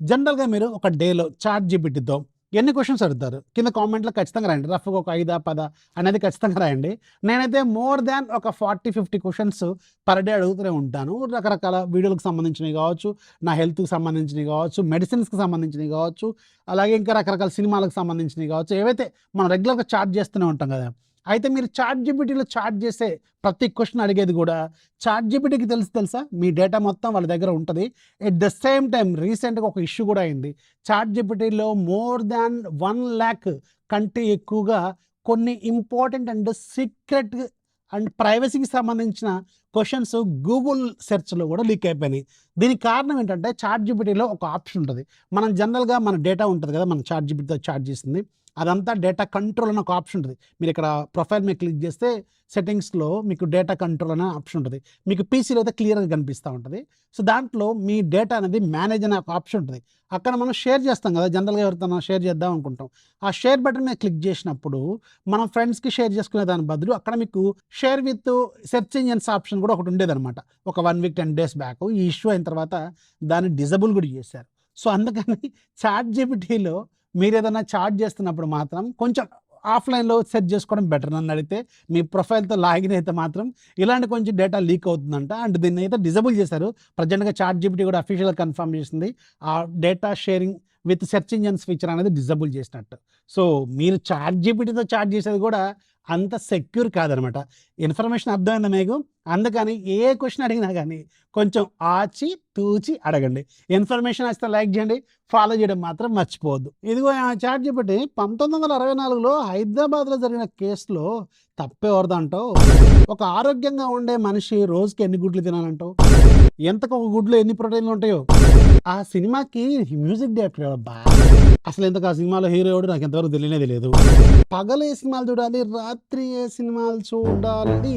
జనరల్‌గా మీరు ఒక డేలో చాట్ జీబీటీతో ఎన్ని క్వశ్చన్స్ అడుగుతారు? కింద కామెంట్‌లో ఖచ్చితంగా రాయండి. రఫ్‌గా ఒక ఐదా పద అనేది ఖచ్చితంగా రాయండి. నేనైతే మోర్ దాన్ ఒక forty fifty questions per day అడుగుతూనే ఉంటాను. రకరకాల వీడియోలకు సంబంధించినవి కావచ్చు, నా హెల్త్‌కి సంబంధించినవి కావచ్చు, మెడిసిన్స్‌కి సంబంధించినవి కావచ్చు, అలాగే ఇంకా రకరకాల సినిమాలకు సంబంధించినవి కావచ్చు. ఏవైతే మనం రెగ్యులర్‌గా చాట్ చేస్తూనే ఉంటాం కదా! అయితే మీరు చాట్ జీపీటీలో చాట్ చేసే ప్రతి క్వశ్చన్ అడిగేది కూడా చాట్ జీపీటీకి తెలుసు తెలుసా? మీ డేటా మొత్తం వాళ్ళ దగ్గర ఉంటుంది ఎట్ ద సేమ్ టైం రీసెంట్‌గా ఒక ఇష్యూ కూడా అయింది. చాట్ జీపీటీలో మోర్ దాన్ 1,00,000 కంటే ఎక్కువగా కొన్ని ఇంపార్టెంట్ అండ్ సీక్రెట్ అండ్ ప్రైవసీకి సంబంధించిన క్వశ్చన్స్ గూగుల్ సెర్చ్‌లో కూడా లీక్ అయిపోయినాయి. దీనికి కారణం ఏంటంటే చాట్ జీపీటీలో ఒక ఆప్షన్ ఉంటుంది మనం జనరల్‌గా మన డేటా ఉంటుంది కదా! మనం చాట్ జీపీటీతో చాట్ చేసింది. అదంతా డేటా కంట్రోల్ అనే ఒక ఆప్షన్ ఉంటుంది మీరు ఇక్కడ ప్రొఫైల్ మీద క్లిక్ చేస్తే సెట్టింగ్స్‌లో మీకు డేటా కంట్రోల్ అనే ఆప్షన్ ఉంటుంది మీకు పీసీలో అయితే క్లియర్‌గా కనిపిస్తూ ఉంటుంది సో, దాంట్లో మీ డేటా అనేది మేనేజ్ అనే ఒక ఆప్షన్ ఉంటుంది అక్కడ మనం షేర్ చేస్తాం కదా! జనరల్‌గా ఎవరితో షేర్ చేద్దాం అనుకుంటాం. ఆ షేర్ బటన్ మీద క్లిక్ చేసినప్పుడు మనం ఫ్రెండ్స్‌కి షేర్ చేసుకునే దాని బదులు అక్కడ మీకు share with search engines option కూడా ఒకటి ఉండేదనమాట. ఒక వన్ వీక్, 10 డేస్ బ్యాక్. ఈ ఇష్యూ అయిన తర్వాత దాన్ని డిజబుల్ కూడా చేశారు. సో, అందుకని చాట్ జీపీటీలో మీరు ఏదైనా చాట్ చేస్తున్నప్పుడు మాత్రం కొంచెం ఆఫ్‌లైన్‌లో సెట్ చేసుకోవడం బెటర్ నన్నడిగితే. మీ ప్రొఫైల్‌తో లాగిన్ అయితే మాత్రం ఇలాంటి కొంచెం డేటా లీక్ అవుతుందంట. అండ్ దీన్ని అయితే డిజేబుల్ చేశారు. ప్రెజెంట్‌గా చాట్ జీపీటీ కూడా అఫీషియల్‌గా కన్ఫర్మ్ చేసింది. ఆ data sharing with search engines feature అనేది డిజేబుల్ చేసినట్టు. సో, మీరు చాట్ జీపీటీతో చాట్ చేసేది కూడా అంత సెక్యూర్ కాదనమాట. ఇన్ఫర్మేషన్ అర్థమైందా మీకు? అందుకని ఏ క్వశ్చన్ అడిగినా కానీ కొంచెం ఆచి తూచి అడగండి. ఇన్ఫర్మేషన్ వస్తే లైక్ చేయండి. ఫాలో చేయడం మాత్రం మర్చిపోవద్దు. ఇదిగో ఆ చాట్ జీపీటీ 1964లో హైదరాబాద్‌లో జరిగిన కేసులో తప్పెవరిదంటావు? ఒక ఆరోగ్యంగా ఉండే మనిషి రోజుకి ఎన్ని గుడ్లు తినాలంటావు? ఎంతకు ఒక గుడ్లు ఎన్ని ప్రోటీన్‌లు ఉంటాయో? ఆ సినిమాకి మ్యూజిక్ డైరెక్టర్ బాగా అసలు ఎందుకు ఆ సినిమాలో హీరో ఎవడు నాకు ఎంతవరకు తెలియనేది తెలియదు. పగలు ఏ సినిమాలు చూడాలి? రాత్రి ఏ సినిమాలు చూడాలి?